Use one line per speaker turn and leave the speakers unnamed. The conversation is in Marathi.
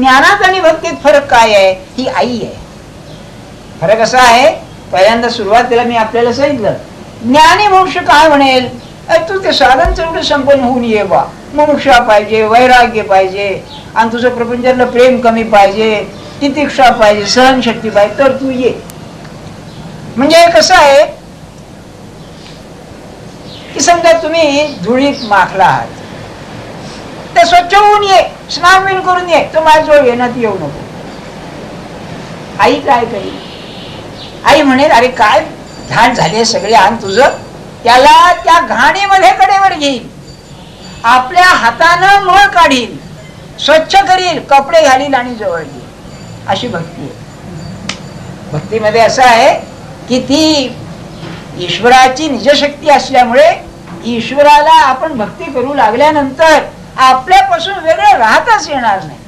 ज्ञानात आणि भक्तीत फरक काय आहे? ही आई आहे. फरक असा आहे पहिल्यांदा सुरुवातीला मी आपल्याला सांगितलं ज्ञानी मनुष्य काय म्हणेल? तू ते साधन तेवढं संपन्न होऊन ये बा. मनुष्य पाहिजे वैराग्य पाहिजे आणि तुझं प्रपंचातलं प्रेम कमी पाहिजे तितिक्षा पाहिजे सहनशक्ती पाहिजे तर तू ये. म्हणजे कसं आहे? की समजा तुम्ही धुळीत माखला आहात ते स्वच्छ होऊन ये. स्नान बिन करून ये तो माझ्याजवळ येण्यात येऊ नको आई काय करी आई म्हणेल अरे काय घाण झाले सगळे आण तुझं त्याला त्या घाणीमध्ये कडेवर घेईल आपल्या हातानं मळ काढील स्वच्छ करील कपडे घालील आणि जवळ घेईल अशी भक्ती आहे भक्तीमध्ये असं आहे की ती ईश्वराची निजशक्ती असल्यामुळे ईश्वराला आपण भक्ती करू लागल्यानंतर आपल्यापासून वेगळं राहताच येणार नाही.